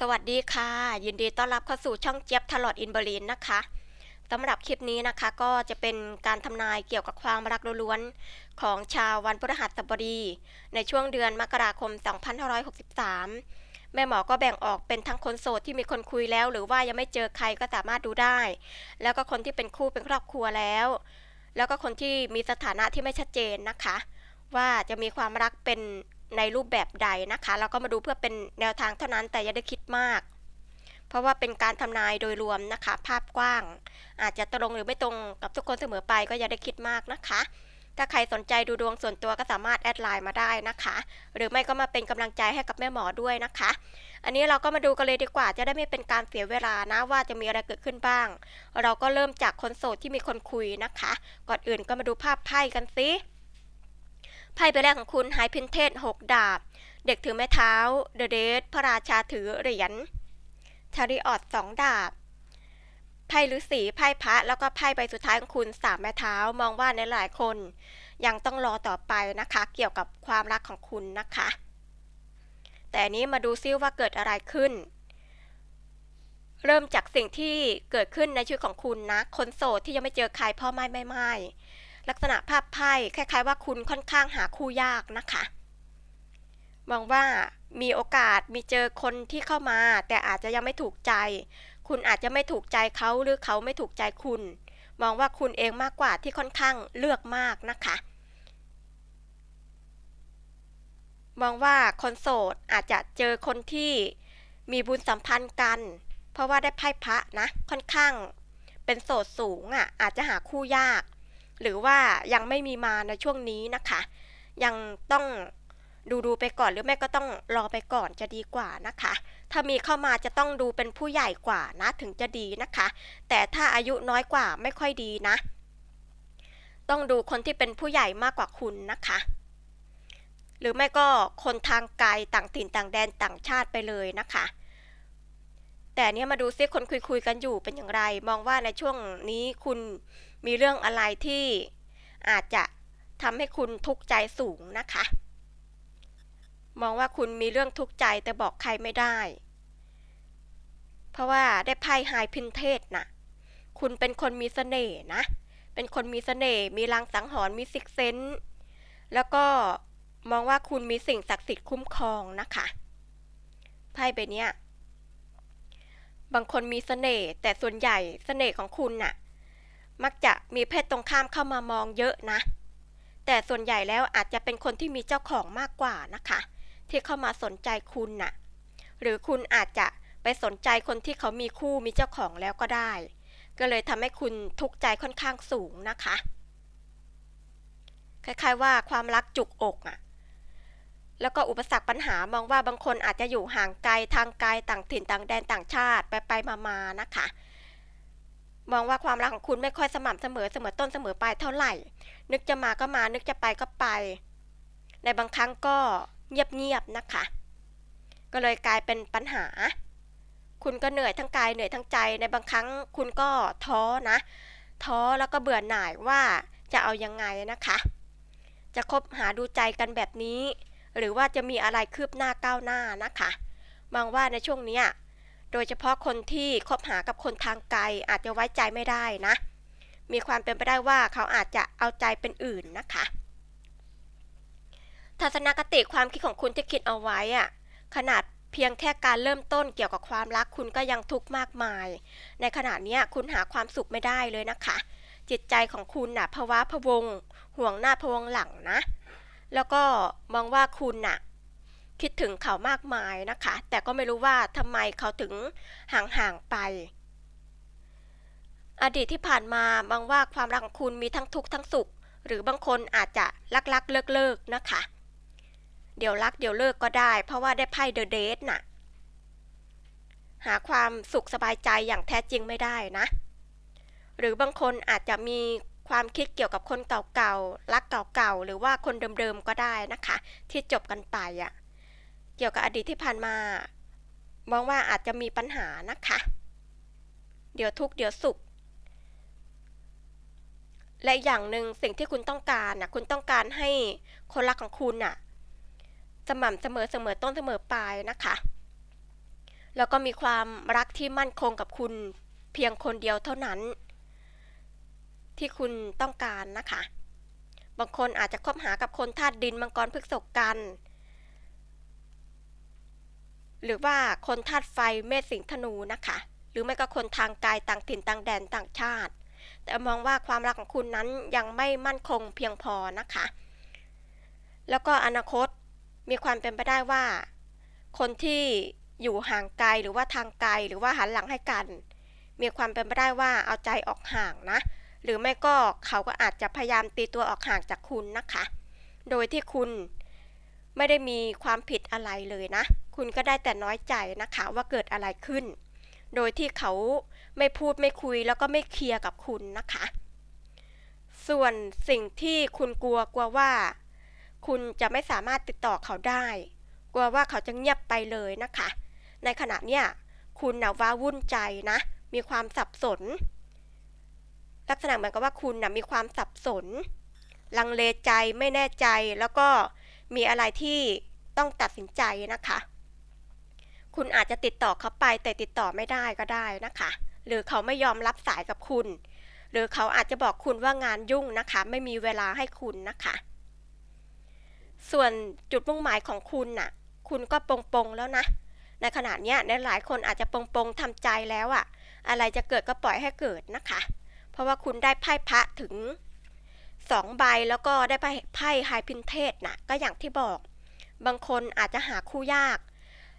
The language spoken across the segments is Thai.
สวัสดีค่ะ ยินดีต้อนรับเข้าสู่ช่องเจี๊ยบทลอดอินเบอรีนนะคะสำหรับคลิปนี้นะคะก็จะเป็นการทำนายเกี่ยวกับความรักล้วนๆของชาววันพฤหัสบดี ในช่วงเดือนมกราคม 2563 แม่หมอก็แบ่งออกเป็นทั้งคนโสดที่มีคนคุยแล้ว หรือว่ายังไม่เจอใครก็สามารถดูได้ แล้วก็คนที่เป็นคู่เป็นครอบครัวแล้ว แล้วก็คนที่มีสถานะที่ไม่ชัดเจนนะคะ ว่าจะมีความรักเป็น ในรูปแบบใดนะคะ เราก็มาดูเพื่อเป็นแนวทางเท่านั้นแต่อย่าได้คิดมาก เพราะว่าเป็นการทำนายโดยรวมนะคะ ภาพกว้าง อาจจะตรงหรือไม่ตรงกับทุกคนเสมอไปก็อย่าได้คิดมากนะคะ ถ้าใครสนใจดูดวงส่วนตัวก็สามารถแอดไลน์มาได้นะคะ หรือไม่ก็มาเป็นกำลังใจให้กับแม่หมอด้วยนะคะ อันนี้เราก็มาดูกันเลยดีกว่า จะได้ไม่เป็นการเสียเวลานะว่าจะมีอะไรเกิดขึ้นบ้าง เราก็เริ่มจากคนโสดที่มีคนคุยนะคะ ก่อนอื่นก็มาดูภาพไพ่กันสิ ไพ่ใบแรกของคุณไฮพินเทสหกดาบ เด็กถือไม้เท้าเดอะเดสพระราชาถือเหรียญชาริออตสองดาบไพ่ฤาษีไพ่พระแล้วก็ไพ่ใบสุดท้ายของคุณสามไม้เท้ามองว่าในหลายคน ยังต้องรอต่อไปนะคะ เกี่ยวกับความรักของคุณนะคะ แต่นนี้มาดูซิว่าเกิดอะไรขึ้น เริ่มจากสิ่งที่เกิดขึ้นในชีวิตของคุณนะ คนโสดที่ยังไม่เจอใครพ่อไม่ไม่ไม่ ลักษณะภาพไพ่คล้าย ๆ ว่าคุณค่อนข้างหาคู่ยากนะคะมองว่ามีโอกาสมีเจอคนที่เข้ามา แต่อาจจะยังไม่ถูกใจ คุณอาจจะไม่ถูกใจเขาหรือเขาไม่ถูกใจคุณ มองว่าคุณเองมากกว่าที่ค่อนข้างเลือกมากนะคะ มองว่าคนโสดอาจจะเจอคนที่มีบุญสัมพันธ์กัน เพราะว่าได้ไพ่พระนะค่อนข้าง เป็นโสดสูงอะอาจจะหาคู่ยาก หรือว่ายังไม่มีมาในช่วงนี้นะคะ ยังต้องดูดูไปก่อนหรือแม่ก็ต้องรอไปก่อนจะดีกว่านะคะ ถ้ามีเข้ามาจะต้องดูเป็นผู้ใหญ่กว่านะถึงจะดีนะคะ แต่ถ้าอายุน้อยกว่าไม่ค่อยดีนะ ต้องดูคนที่เป็นผู้ใหญ่มากกว่าคุณนะคะ หรือไม่ก็คนทางไกลต่างถิ่นต่างแดนต่างชาติไปเลยนะคะ แต่เนี้ยมาดูซิคนคุยคุยกันอยู่เป็นอย่างไร มองว่าในช่วงนี้คุณ มีเรื่องอะไรที่อาจจะทำให้คุณทุกข์ใจสูงนะคะ มองว่าคุณมีเรื่องทุกข์ใจแต่บอกใครไม่ได้ เพราะว่าได้ไพ่ไฮพินเทสนะคุณเป็นคนมีเสน่ห์นะ เป็นคนมีเสน่ห์ มีลางสังหรณ์ มีซิกเซนส์แล้วก็มองว่าคุณมีสิ่งศักดิ์สิทธิ์คุ้มครองนะคะ ไพ่ใบเนี้ยบางคนมีเสน่ห์แต่ส่วนใหญ่เสน่ห์ของคุณน่ะ มักจะมีเพศตรงข้ามเข้ามามองเยอะนะ แต่ส่วนใหญ่แล้วอาจจะเป็นคนที่มีเจ้าของมากกว่านะคะ ที่เข้ามาสนใจคุณน่ะ หรือคุณอาจจะไปสนใจคนที่เขามีคู่มีเจ้าของแล้วก็ได้ ก็เลยทำให้คุณทุกข์ใจค่อนข้างสูงนะคะ คล้ายๆว่าความรักจุกอกอะ่ะแล้วก็อุปสรรคปัญหามองว่าบางคนอาจจะอยู่ห่างไกลทางไกลต่างถิ่นต่างแดนต่างชาติไปไปมามานะคะ มองว่าความรักของคุณไม่ค่อยสม่ำเสมอเสมอต้นเสมอปลายเท่าไหร่ นึกจะมาก็มา นึกจะไปก็ไป ในบางครั้งก็เงียบๆนะคะ ก็เลยกลายเป็นปัญหา คุณก็เหนื่อยทั้งกายเหนื่อยทั้งใจ ในบางครั้งคุณก็ท้อนะ ท้อแล้วก็เบื่อหน่ายว่าจะเอายังไงนะคะ จะคบหาดูใจกันแบบนี้ หรือว่าจะมีอะไรคืบหน้าก้าวหน้านะคะมองว่าในช่วงนี้ โดยเฉพาะคนที่คบหากับคนทางไกลอาจจะไว้ใจไม่ได้นะ มีความเป็นไปได้ว่าเขาอาจจะเอาใจเป็นอื่นนะคะ ทัศนคติความคิดของคุณที่คิดเอาไว้อะขนาดเพียงแค่การเริ่มต้นเกี่ยวกับความรักคุณก็ยังทุกข์มากมาย ในขณะนี้คุณหาความสุขไม่ได้เลยนะคะ จิตใจของคุณน่ะภาวะพวง ห่วงหน้าพวงหลังนะ แล้วก็มองว่าคุณน่ะ คิดถึงเขามากมายนะคะ แต่ก็ไม่รู้ว่าทำไมเขาถึงห่างๆไป อดีตที่ผ่านมาบางว่าความรักของคุณมีทั้งทุกข์ทั้งสุข หรือบางคนอาจจะรักๆเลิกๆนะคะ เดี๋ยวรักเดี๋ยวเลิกก็ได้ เพราะว่าได้ไพ่เดอะเดทน่ะ หาความสุขสบายใจอย่างแท้จริงไม่ได้นะ หรือบางคนอาจจะมีความคิดเกี่ยวกับคนเก่าๆ รักเก่าๆ หรือว่าคนเดิมๆ ก็ได้นะคะ ที่จบกันไปอะ เกี่ยวกับอดีตที่ผ่านมามองว่าอาจจะมีปัญหานะคะ เดี๋ยวทุกเดี๋ยวสุข และอย่างหนึ่งสิ่งที่คุณต้องการน่ะคุณต้องการให้คนรักของคุณน่ะสม่ำเสมอเสมอต้นเสมอปลายนะคะ แล้วก็มีความรักที่มั่นคงกับคุณเพียงคนเดียวเท่านั้น ที่คุณต้องการนะคะ บางคนอาจจะคบหากับคนธาตุดินมังกรพฤกษกกัน หรือว่าคนธาตุไฟเมษสิงห์ธนูนะคะ หรือไม่ก็คนทางกายต่างถิ่นต่างแดนต่างชาติ แต่มองว่าความรักของคุณนั้นยังไม่มั่นคงเพียงพอนะคะ แล้วก็อนาคตมีความเป็นไปได้ว่า คนที่อยู่ห่างไกลหรือว่าทางไกลหรือว่าหันหลังให้กัน มีความเป็นไปได้ว่าเอาใจออกห่างนะ หรือไม่ก็เขาก็อาจจะพยายามตีตัวออกห่างจากคุณนะคะ โดยที่คุณไม่ได้มีความผิดอะไรเลยนะ คุณก็ได้แต่น้อยใจนะคะว่าเกิดอะไรขึ้น โดยที่เขาไม่พูดไม่คุยแล้วก็ไม่เคลียร์กับคุณนะคะ ส่วนสิ่งที่คุณกลัวกลัวว่า คุณจะไม่สามารถติดต่อเขาได้ กลัวว่าเขาจะเงียบไปเลยนะคะ ในขณะเนี้ยคุณนะว้าวุ่นใจนะ มีความสับสน ลักษณะเหมือนกับว่าคุณนะมีความสับสน ลังเลใจไม่แน่ใจแล้วก็มีอะไรที่ต้องตัดสินใจนะคะ คุณอาจจะติดต่อเขาไปแต่ติดต่อไม่ได้ก็ได้นะคะ หรือเขาไม่ยอมรับสายกับคุณ หรือเขาอาจจะบอกคุณว่างานยุ่งนะคะ ไม่มีเวลาให้คุณนะคะ ส่วนจุดมุ่งหมายของคุณน่ะ คุณก็ปงปงๆแล้วนะในขณะเนี้ยในหลายคนอาจจะปงปงๆทำใจแล้วอะอะไรจะเกิดก็ปล่อยให้เกิดนะคะ เพราะว่าคุณได้ไพ่พระถึงสองใบแล้วก็ได้ไพ่ไพ่ไฮพินเทสนะก็อย่างที่บอก บางคนอาจจะหาคู่ยาก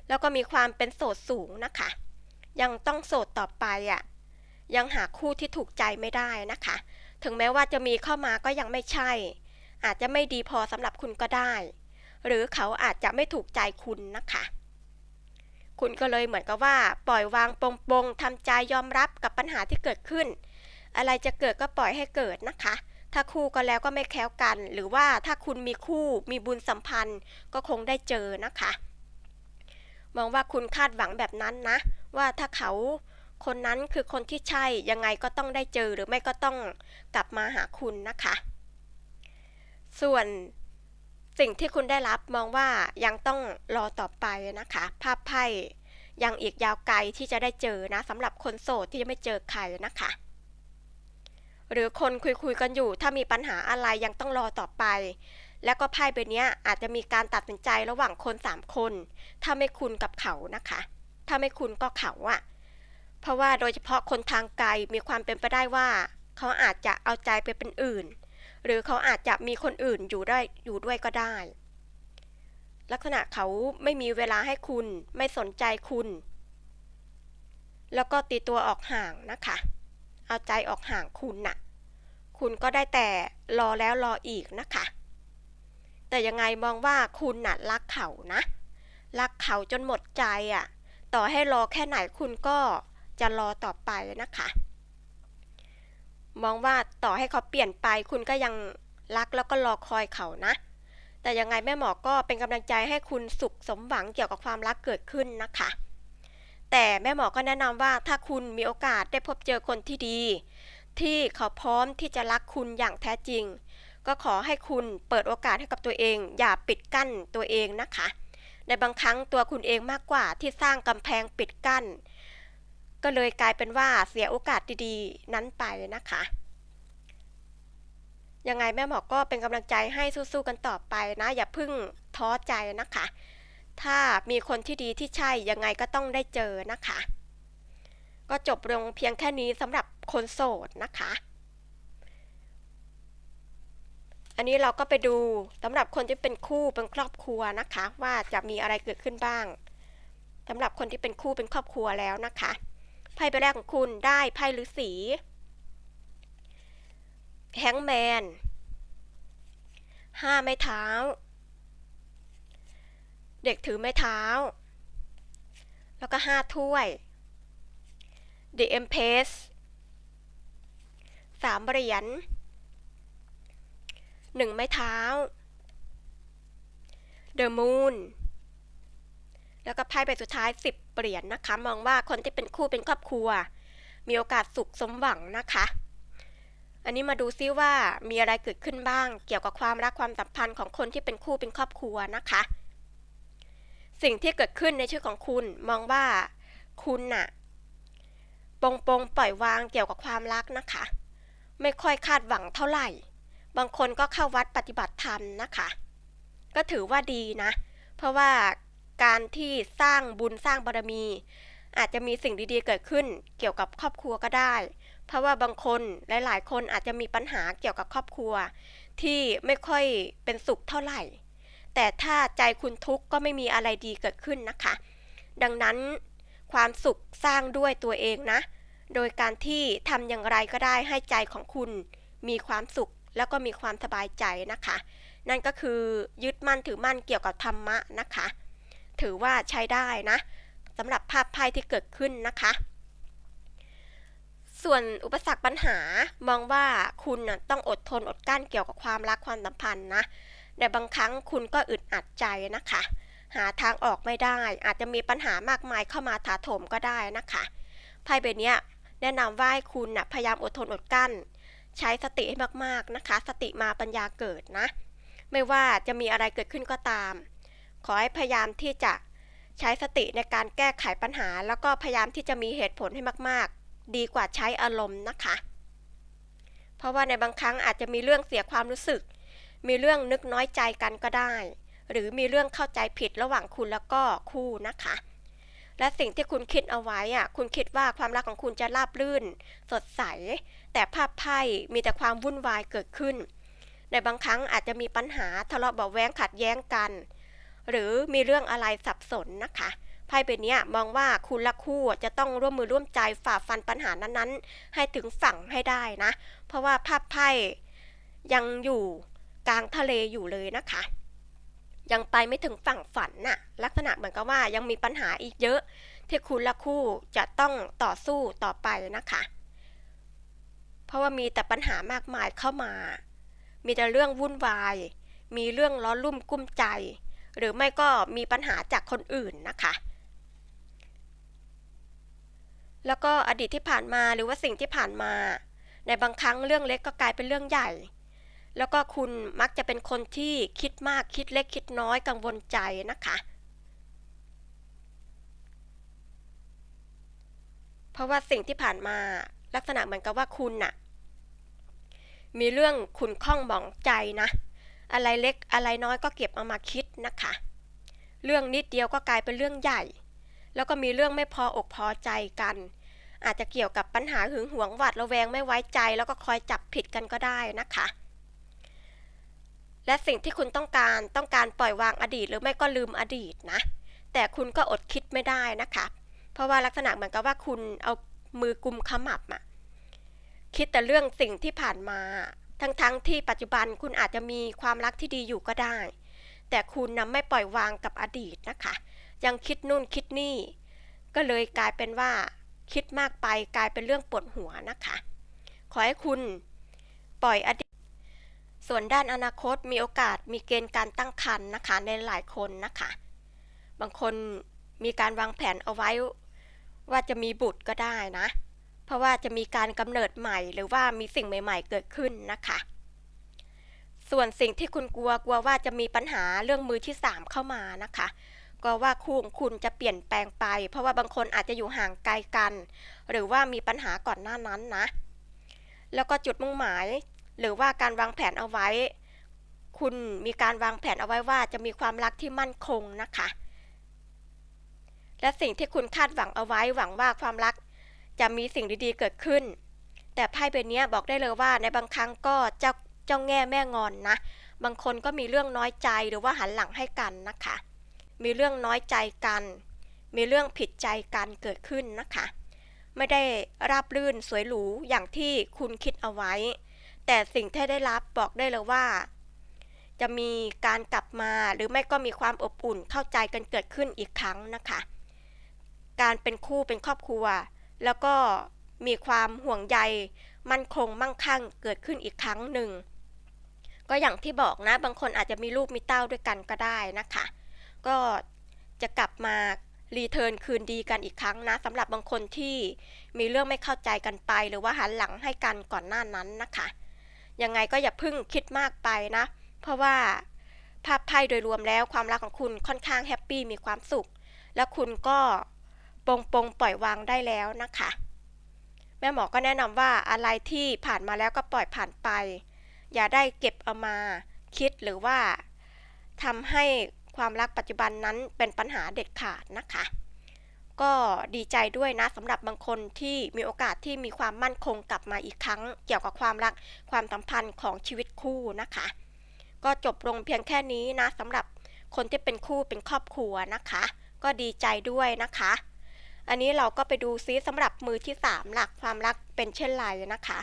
แล้วก็มีความเป็นโสดสูงนะคะ ยังต้องโสดต่อไปอะยังหาคู่ที่ถูกใจไม่ได้นะคะ ถึงแม้ว่าจะมีเข้ามาก็ยังไม่ใช่ อาจจะไม่ดีพอสำหรับคุณก็ได้ หรือเขาอาจจะไม่ถูกใจคุณนะคะ คุณก็เลยเหมือนกับว่า ปล่อยวางปงปงๆทำใจยอมรับกับปัญหาที่เกิดขึ้น อะไรจะเกิดก็ปล่อยให้เกิดนะคะถ้าคู่ก็แล้วก็ไม่แคล้วกัน หรือว่าถ้าคุณมีคู่มีบุญสัมพันธ์ก็คงได้เจอนะคะ มองว่าคุณคาดหวังแบบนั้นนะ ว่าถ้าเขาคนนั้นคือคนที่ใช่ยังไงก็ต้องได้เจอหรือไม่ก็ต้องกลับมาหาคุณนะคะ ส่วนสิ่งที่คุณได้รับมองว่ายังต้องรอต่อไปนะคะ ภาพไพ่ยังอีกยาวไกลที่จะได้เจอนะสำหรับคนโสดที่ยังไม่เจอใครนะคะ หรือคนคุยคุยๆกันอยู่ถ้ามีปัญหาอะไรยังต้องรอต่อไป แล้วก็ไพ่ใบนี้อาจจะมีการตัดสินใจระหว่างคนสามคน ถ้าไม่คุณกับเขานะคะ ถ้าไม่คุณก็เขาอะเพราะว่าโดยเฉพาะคนทางไกลมีความเป็นไปได้ว่า เขาอาจจะเอาใจไปเป็นอื่น หรือเขาอาจจะมีคนอื่นอยู่ได้อยู่ด้วยก็ได้ ลักษณะเขาไม่มีเวลาให้คุณไม่สนใจคุณ แล้วก็ตีตัวออกห่างนะคะ เอาใจออกห่างคุณน่ะ คุณก็ได้แต่รอแล้วรออีกนะคะ แต่ยังไงมองว่าคุณน่ะรักเขานะ รักเขาจนหมดใจอะ ต่อให้รอแค่ไหนคุณก็จะรอต่อไปนะคะ มองว่าต่อให้เขาเปลี่ยนไปคุณก็ยังรักแล้วก็รอคอยเขานะ แต่ยังไงแม่หมอก็เป็นกำลังใจให้คุณสุขสมหวังเกี่ยวกับความรักเกิดขึ้นนะคะ แต่แม่หมอก็แนะนำว่าถ้าคุณมีโอกาสได้พบเจอคนที่ดี ที่เขาพร้อมที่จะรักคุณอย่างแท้จริง ก็ขอให้คุณเปิดโอกาสให้กับตัวเอง อย่าปิดกั้นตัวเองนะคะ ในบางครั้งตัวคุณเองมากกว่าที่สร้างกำแพงปิดกั้น ก็เลยกลายเป็นว่าเสียโอกาสดีๆ นั้นไปนะคะยังไงแม่หมอก็เป็นกำลังใจให้สู้ๆกันต่อไปนะ อย่าพึ่งท้อใจนะคะ ถ้ามีคนที่ดีที่ใช่ยังไงก็ต้องได้เจอนะคะ ก็จบลงเพียงแค่นี้สำหรับคนโสดนะคะ อันนี้เราก็ไปดูสำหรับคนที่เป็นคู่เป็นครอบครัวนะคะ ว่าจะมีอะไรเกิดขึ้นบ้างสำหรับคนที่เป็นคู่เป็นครอบครัวแล้วนะคะไพ่ใบแรกของคุณได้ไพ่ฤาษีแฮงแมนห้าไม้เท้า เด็กถือไม้เท้า แล้วก็ห้าถ้วย The Empress สามเหรียญ หนึ่งไม้เท้า The Moon แล้วก็ไพ่ใบสุดท้ายสิบเหรียญนะคะ มองว่าคนที่เป็นคู่เป็นครอบครัว มีโอกาสสุขสมหวังนะคะ อันนี้มาดูซิว่ามีอะไรเกิดขึ้นบ้าง เกี่ยวกับความรักความสัมพันธ์ของคนที่เป็นคู่เป็นครอบครัวนะคะ สิ่งที่เกิดขึ้นในชีวิตของคุณมองว่าคุณน่ะปงปงปล่อยวางเกี่ยวกับความรักนะคะ ไม่ค่อยคาดหวังเท่าไหร่ บางคนก็เข้าวัดปฏิบัติธรรมนะคะ ก็ถือว่าดีนะ เพราะว่าการที่สร้างบุญสร้างบารมี อาจจะมีสิ่งดีๆเกิดขึ้น เกี่ยวกับครอบครัวก็ได้ เพราะว่าบางคนหลาย ๆ คนอาจจะมีปัญหาเกี่ยวกับครอบครัว ที่ไม่ค่อยเป็นสุขเท่าไหร่ แต่ถ้าใจคุณทุกข์ก็ไม่มีอะไรดีเกิดขึ้นนะคะ ดังนั้นความสุขสร้างด้วยตัวเองนะ โดยการที่ทำอย่างไรก็ได้ให้ใจของคุณมีความสุข แล้วก็มีความสบายใจนะคะ นั่นก็คือยึดมั่นถือมั่นเกี่ยวกับธรรมะนะคะ ถือว่าใช้ได้นะสำหรับภาพไพ่ที่เกิดขึ้นนะคะ ส่วนอุปสรรคปัญหามองว่าคุณนะต้องอดทนอดกลั้นเกี่ยวกับความรักความสัมพันธ์นะแต่บางครั้งคุณก็อึดอัดใจนะคะ หาทางออกไม่ได้ อาจจะมีปัญหามากมายเข้ามาถาโถมก็ได้นะคะไพ่ใบนี้แนะนำว่าให้คุณนะพยายามอดทนอดกลั้น ใช้สติให้มากๆนะคะ สติมาปัญญาเกิดนะ ไม่ว่าจะมีอะไรเกิดขึ้นก็ตาม ขอให้พยายามที่จะใช้สติในการแก้ไขปัญหา แล้วก็พยายามที่จะมีเหตุผลให้มาก ๆ ดีกว่าใช้อารมณ์นะคะ เพราะว่าในบางครั้งอาจจะมีเรื่องเสียความรู้สึก มีเรื่องนึกน้อยใจกันก็ได้ หรือมีเรื่องเข้าใจผิดระหว่างคุณแล้วก็คู่นะคะและสิ่งที่คุณคิดเอาไว้อะคุณคิดว่าความรักของคุณจะราบรื่น สดใส แต่ภาพไพ่มีแต่ความวุ่นวายเกิดขึ้น ในบางครั้งอาจจะมีปัญหาทะเลาะเบาะแว้งขัดแย้งกัน หรือมีเรื่องอะไรสับสนนะคะไพ่ใบนี้มองว่าคุณและคู่จะต้องร่วมมือร่วมใจฝ่าฟันปัญหานั้นๆ ให้ถึงฝั่งให้ได้นะ เพราะว่าภาพไพ่ยังอยู่กลางทะเลอยู่เลยนะคะ ยังไปไม่ถึงฝั่งฝันน่ะ ลักษณะเหมือนกับว่ายังมีปัญหาอีกเยอะ ที่คุณและคู่จะต้องต่อสู้ต่อไปนะคะ ราะว่ามีแต่ปัญหามากมายเข้ามา มีแต่เรื่องวุ่นวาย มีเรื่องร้อนรุ่มกุ้มใจ หรือไม่ก็มีปัญหาจากคนอื่นนะคะ แล้วก็อดีตที่ผ่านมาหรือว่าสิ่งที่ผ่านมา ในบางครั้งเรื่องเล็กก็กลายเป็นเรื่องใหญ่ แล้วก็คุณมักจะเป็นคนที่คิดมากคิดเล็กคิดน้อยกังวลใจนะคะเพราะว่าสิ่งที่ผ่านมาลักษณะเหมือนกับว่าคุณน่ะ มีเรื่องขุนข้องหมองใจนะ อะไรเล็กอะไรน้อยก็เก็บเอามาคิดนะคะ เรื่องนิดเดียวก็กลายเป็นเรื่องใหญ่ แล้วก็มีเรื่องไม่พออกพอใจกัน อาจจะเกี่ยวกับปัญหาหึงหวงหวาดระแวงไม่ไว้ใจ แล้วก็คอยจับผิดกันก็ได้นะคะ และสิ่งที่คุณต้องการต้องการปล่อยวางอดีตหรือไม่ก็ลืมอดีตนะ แต่คุณก็อดคิดไม่ได้นะคะ เพราะว่าลักษณะเหมือนกับว่าคุณเอามือกุมขมับอะ คิดแต่เรื่องสิ่งที่ผ่านมา ทั้งๆทที่ปัจจุบันคุณอาจจะมีความรักที่ดีอยู่ก็ได้ แต่คุณนำไม่ปล่อยวางกับอดีตนะคะ ยังคิดนู่นคิดนี่ ก็เลยกลายเป็นว่า คิดมากไปกลายเป็นเรื่องปวดหัวนะคะ ขอให้คุณปล่อยอดีต ส่วนด้านอนาคตมีโอกาสมีเกณฑ์การตั้งครรภ์นะคะในหลายคนนะคะ บางคนมีการวางแผนเอาไว้ว่าจะมีบุตรก็ได้นะ เพราะว่าจะมีการกำเนิดใหม่หรือว่ามีสิ่งใหม่ๆ เกิดขึ้นนะคะ ส่วนสิ่งที่คุณกลัวกลัวว่าจะมีปัญหาเรื่องมือที่สามเข้ามานะคะกลัวว่าคู่ของคุณจะเปลี่ยนแปลงไป เพราะว่าบางคนอาจจะอยู่ห่างไกลกัน หรือว่ามีปัญหาก่อนหน้านั้นนะ แล้วก็จุดมุ่งหมาย หรือว่าการวางแผนเอาไว้ คุณมีการวางแผนเอาไว้ว่าจะมีความรักที่มั่นคงนะคะ และสิ่งที่คุณคาดหวังเอาไว้หวังว่าความรัก จะมีสิ่งดีๆเกิดขึ้น แต่ไพ่ใบนี้บอกได้เลยว่าในบางครั้งก็เจ้าเจ้าแง่แม่งอนนะ บางคนก็มีเรื่องน้อยใจหรือว่าหันหลังให้กันนะคะ มีเรื่องน้อยใจกัน มีเรื่องผิดใจกันเกิดขึ้นนะคะ ไม่ได้ราบรื่นสวยหรูอย่างที่คุณคิดเอาไว้ แต่สิ่งที่ได้รับบอกได้เลยว่าจะมีการกลับมาหรือไม่ก็มีความอบอุ่นเข้าใจกันเกิดขึ้นอีกครั้งนะคะ การเป็นคู่เป็นครอบครัว แล้วก็มีความห่วงใยมั่นคงมั่งคั่งเกิดขึ้นอีกครั้งหนึ่ง ก็อย่างที่บอกนะ บางคนอาจจะมีลูกมีเต้าด้วยกันก็ได้นะคะ ก็จะกลับมารีเทิร์นคืนดีกันอีกครั้งนะสำหรับบางคนที่มีเรื่องไม่เข้าใจกันไป หรือว่าหันหลังให้กันก่อนหน้านั้นนะคะ ยังไงก็อย่าพิ่งคิดมากไปนะ เพราะว่าภาพไพ่โดยรวมแล้วความรักของคุณค่อนข้างแฮปปี้มีความสุข และคุณก็ ปลงปงปล่อยวางได้แล้วนะคะ แม่หมอก็แนะนำว่าอะไรที่ผ่านมาแล้วก็ปล่อยผ่านไป อย่าได้เก็บเอามาคิดหรือว่าทำให้ความรักปัจจุบันนั้นเป็นปัญหาเด็ดขาดนะคะ ก็ดีใจด้วยนะสำหรับบางคนที่มีโอกาสที่มีความมั่นคงกลับมาอีกครั้ง เกี่ยวกับความรักความสัมพันธ์ของชีวิตคู่นะคะ ก็จบลงเพียงแค่นี้นะสำหรับคนที่เป็นคู่เป็นครอบครัวนะคะ ก็ดีใจด้วยนะคะ อันนี้เราก็ไปดูซิสำหรับมือที่สามหลักความรักเป็นเช่นไรนะคะ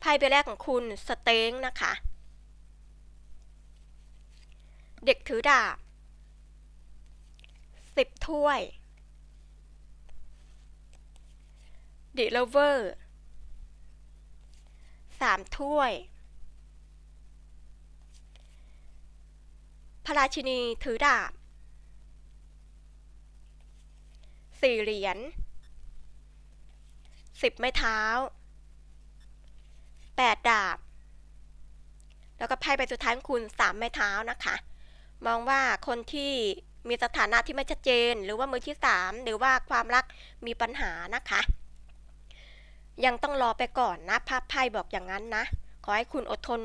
ไพ่ใบแรกของคุณสเต็งนะคะ เด็กถือดาบสิบถ้วยเดิเลเวอร์สามถ้วย พระราชินีถือดาบ สี่เหรียญสิบไม้เท้าแปดดาบ แล้วก็ไพ่ใบสุดท้ายของคุณสามไม้เท้านะคะ มองว่าคนที่มีสถานะที่ไม่ชัดเจน หรือว่ามือที่สามหรือว่าความรักมีปัญหานะคะ ยังต้องรอไปก่อนนะภาพไพ่บอกอย่างนั้นนะ ขอให้คุณอดทน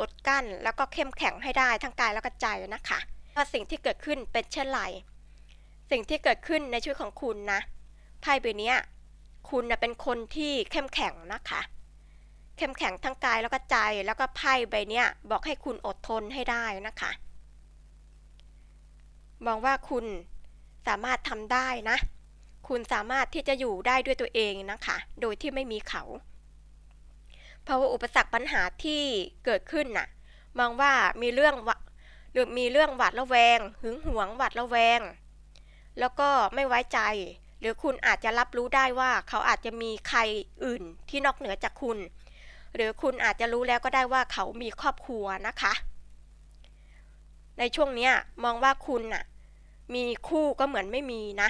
อดกั้น แล้วก็เข้มแข็งให้ได้ทั้งกายแล้วก็ใจนะคะว่าสิ่งที่เกิดขึ้นเป็นเช่นไร สิ่งที่เกิดขึ้นในชีวิตของคุณนะไพ่ใบนี้คุณนะเป็นคนที่เข้มแข็งนะคะ เข้มแข็งทั้งกายแล้วก็ใจ แล้วก็ไพ่ใบนี้บอกให้คุณอดทนให้ได้นะคะ มองว่าคุณสามารถทำได้นะ คุณสามารถที่จะอยู่ได้ด้วยตัวเองนะคะ โดยที่ไม่มีเขาเพราะว่าอุปสรรคปัญหาที่เกิดขึ้นน่ะ มองว่ามีเรื่องหรือมีเรื่องหวาดระแวง หึงหวงหวาดระแวง แล้วก็ไม่ไว้ใจ หรือคุณอาจจะรับรู้ได้ว่าเขาอาจจะมีใครอื่นที่นอกเหนือจากคุณ หรือคุณอาจจะรู้แล้วก็ได้ว่าเขามีครอบครัวนะคะ ในช่วงนี้มองว่าคุณน่ะมีคู่ก็เหมือนไม่มีนะ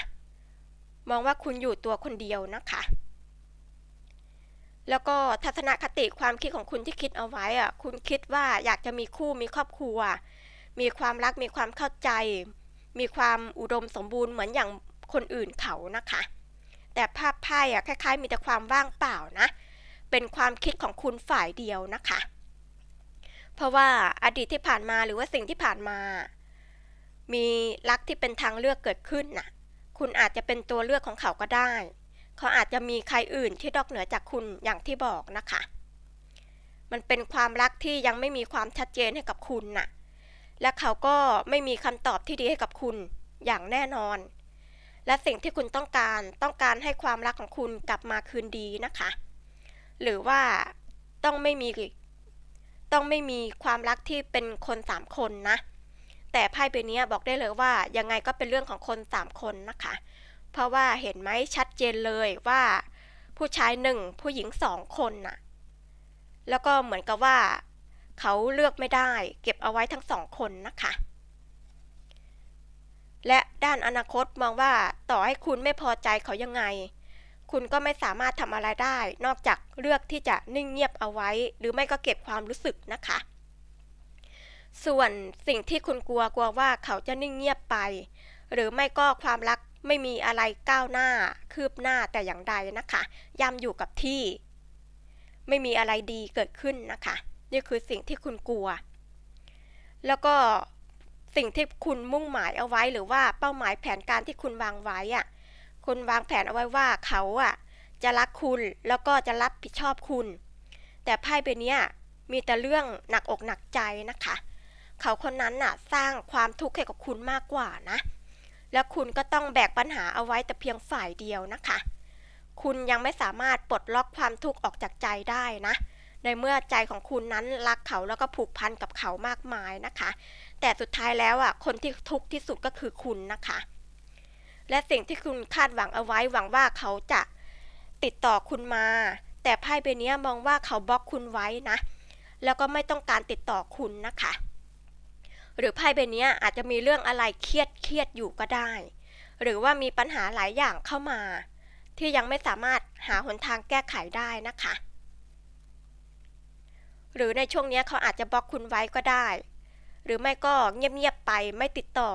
มองว่าคุณอยู่ตัวคนเดียวนะคะแล้วก็ทัศนคติความคิดของคุณที่คิดเอาไว้อะคุณคิดว่าอยากจะมีคู่มีครอบครัว มีความรักมีความเข้าใจ มีความอุดมสมบูรณ์เหมือนอย่างคนอื่นเขานะคะ แต่ภาพไพ่อะคล้าย ๆ มีแต่ความว่างเปล่านะ เป็นความคิดของคุณฝ่ายเดียวนะคะ เพราะว่าอดีตที่ผ่านมาหรือว่าสิ่งที่ผ่านมา มีรักที่เป็นทางเลือกเกิดขึ้นน่ะ คุณอาจจะเป็นตัวเลือกของเขาก็ได้ เขาอาจจะมีใครอื่นที่นอกเหนือจากคุณอย่างที่บอกนะคะ มันเป็นความรักที่ยังไม่มีความชัดเจนให้กับคุณน่ะ และเขาก็ไม่มีคำตอบที่ดีให้กับคุณอย่างแน่นอน และสิ่งที่คุณต้องการต้องการให้ความรักของคุณกลับมาคืนดีนะคะ หรือว่าต้องไม่มีต้องไม่มีความรักที่เป็นคนสามคนนะ แต่ไพ่ใบนี้บอกได้เลยว่ายังไงก็เป็นเรื่องของคนสามคนนะคะ เพราะว่าเห็นไหมชัดเจนเลยว่า ผู้ชายหนึ่งผู้หญิงสองคนน่ะ แล้วก็เหมือนกับว่า เขาเลือกไม่ได้ เก็บเอาไว้ทั้งสองคนนะคะ และด้านอนาคตมองว่าต่อให้คุณไม่พอใจเขายังไง คุณก็ไม่สามารถทำอะไรได้ นอกจากเลือกที่จะนิ่งเงียบเอาไว้ หรือไม่ก็เก็บความรู้สึกนะคะ ส่วนสิ่งที่คุณกลัวกลัวว่าเขาจะนิ่งเงียบไป หรือไม่ก็ความรักไม่มีอะไรก้าวหน้า คืบหน้าแต่อย่างใดนะคะย่ำอยู่กับที่ ไม่มีอะไรดีเกิดขึ้นนะคะ นี่คือสิ่งที่คุณกลัว แล้วก็สิ่งที่คุณมุ่งหมายเอาไว้หรือว่าเป้าหมายแผนการที่คุณวางไว้อะคุณวางแผนเอาไว้ว่าเขาอะจะรักคุณแล้วก็จะรับผิดชอบคุณ แต่ไพ่ใบนี้มีแต่เรื่องหนักอกหนักใจนะคะ เขาคนนั้นน่ะสร้างความทุกข์ให้กับคุณมากกว่านะ และคุณก็ต้องแบกปัญหาเอาไว้แต่เพียงฝ่ายเดียวนะคะ คุณยังไม่สามารถปลดล็อกความทุกข์ออกจากใจได้นะ ในเมื่อใจของคุณนั้นรักเขาแล้วก็ผูกพันกับเขามากมายนะคะ แต่สุดท้ายแล้วอะคนที่ทุกข์ที่สุดก็คือคุณนะคะ และสิ่งที่คุณคาดหวังเอาไว้หวังว่าเขาจะติดต่อคุณมา แต่ไพ่ใบนี้มองว่าเขาบล็อกคุณไว้นะ แล้วก็ไม่ต้องการติดต่อคุณนะคะ หรือไพ่ใบนี้อาจจะมีเรื่องอะไรเครียดเครียดอยู่ก็ได้ หรือว่ามีปัญหาหลายอย่างเข้ามา ที่ยังไม่สามารถหาหนทางแก้ไขได้นะคะ หรือในช่วงนี้เขาอาจจะบล็อกคุณไว้ก็ได้ หรือไม่ก็เงียบๆไปไม่ติดต่อ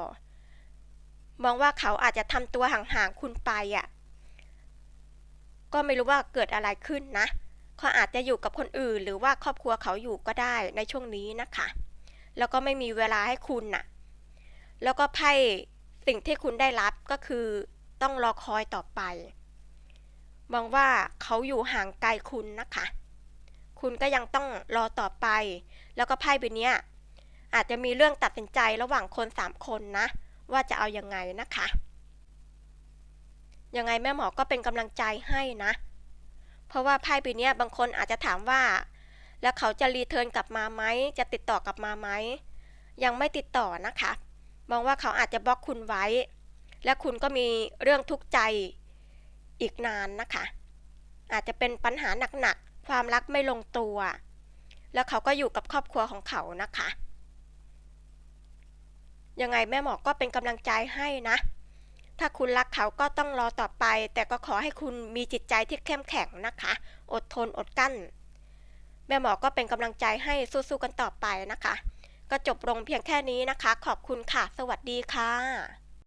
มองว่าเขาอาจจะทำตัวห่างๆคุณไปอะ ก็ไม่รู้ว่าเกิดอะไรขึ้นนะเขาอาจจะอยู่กับคนอื่น หรือว่าครอบครัวเขาอยู่ก็ได้ในช่วงนี้นะคะ แล้วก็ไม่มีเวลาให้คุณน่ะ แล้วก็ไพ่สิ่งที่คุณได้รับก็คือต้องรอคอยต่อไป มองว่าเขาอยู่ห่างไกลคุณนะคะ คุณก็ยังต้องรอต่อไป แล้วก็ไพ่ใบเนี้ยอาจจะมีเรื่องตัดสินใจระหว่างคนสามคนนะ ว่าจะเอายังไงนะคะ ยังไงแม่หมอก็เป็นกำลังใจให้นะ เพราะว่าไพ่ใบเนี้ยบางคนอาจจะถามว่า แล้วเขาจะรีเทิร์นกลับมาไหม จะติดต่อกลับมาไหม ยังไม่ติดต่อนะคะ มองว่าเขาอาจจะบล็อกคุณไว้ และคุณก็มีเรื่องทุกข์ใจอีกนานนะคะ อาจจะเป็นปัญหาหนักๆ ความรักไม่ลงตัว แล้วเขาก็อยู่กับครอบครัวของเขานะคะ ยังไงแม่หมอก็เป็นกำลังใจให้นะ ถ้าคุณรักเขาก็ต้องรอต่อไป แต่ก็ขอให้คุณมีจิตใจที่เข้มแข็งนะคะ อดทนอดกั้น แม่หมอก็เป็นกำลังใจให้สู้ๆกันต่อไปนะคะ ก็จบลงเพียงแค่นี้นะคะ ขอบคุณค่ะ สวัสดีค่ะ